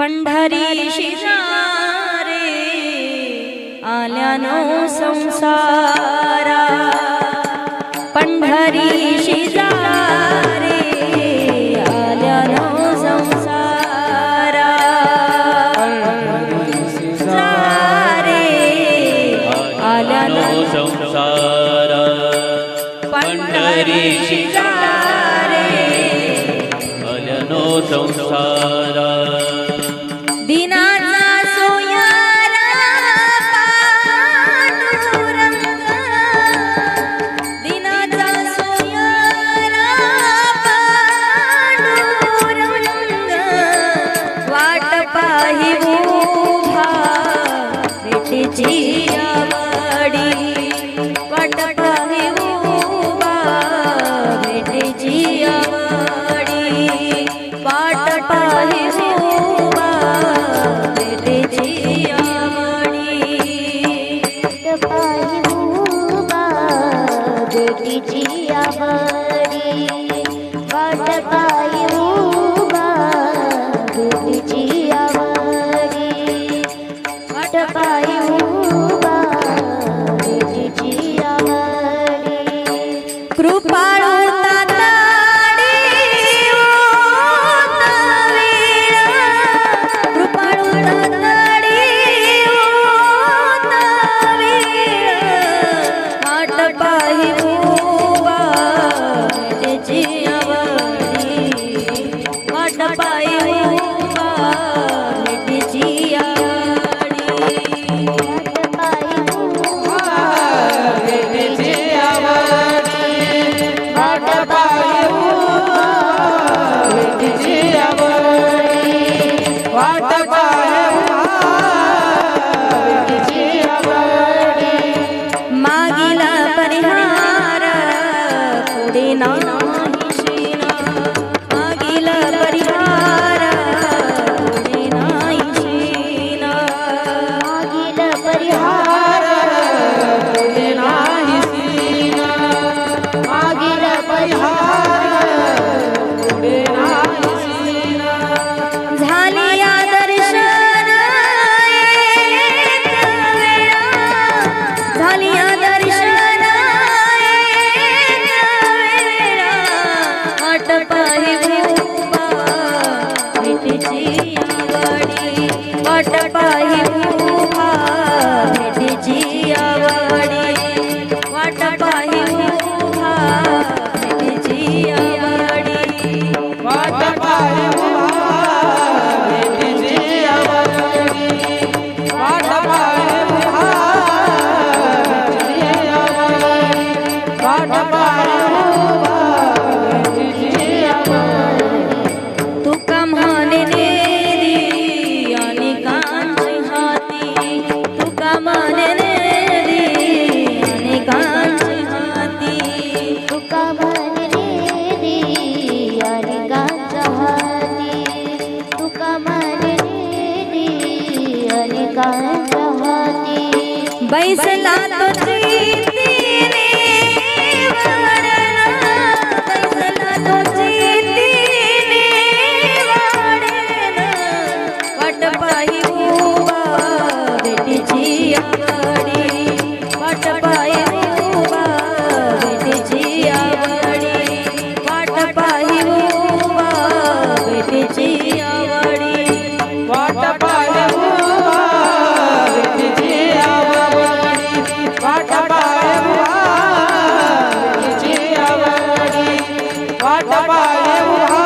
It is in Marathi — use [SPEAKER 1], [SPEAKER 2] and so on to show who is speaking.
[SPEAKER 1] पंढरी शिजारे आल्यानो संसारा. पंढरी शिजारे आल्यानो संसारा. सारे आल्यानो
[SPEAKER 2] संसार. पंढरी
[SPEAKER 1] शिजारे
[SPEAKER 2] अल्यानो संसार.
[SPEAKER 1] नाही उभा भेटीची आवडी. वाट नाही उभा भेटीची आवडी. वाट नाही उभा भेटीची आवडी.
[SPEAKER 3] उभा आवडी.
[SPEAKER 1] मागिला परिहार पुढे ना भेटीची आवडी वाट पाहि उभा. भेटीची आवडी वाट पाहि उभा. भेटीची आवडी
[SPEAKER 3] वाट
[SPEAKER 1] बैसला तो बाबा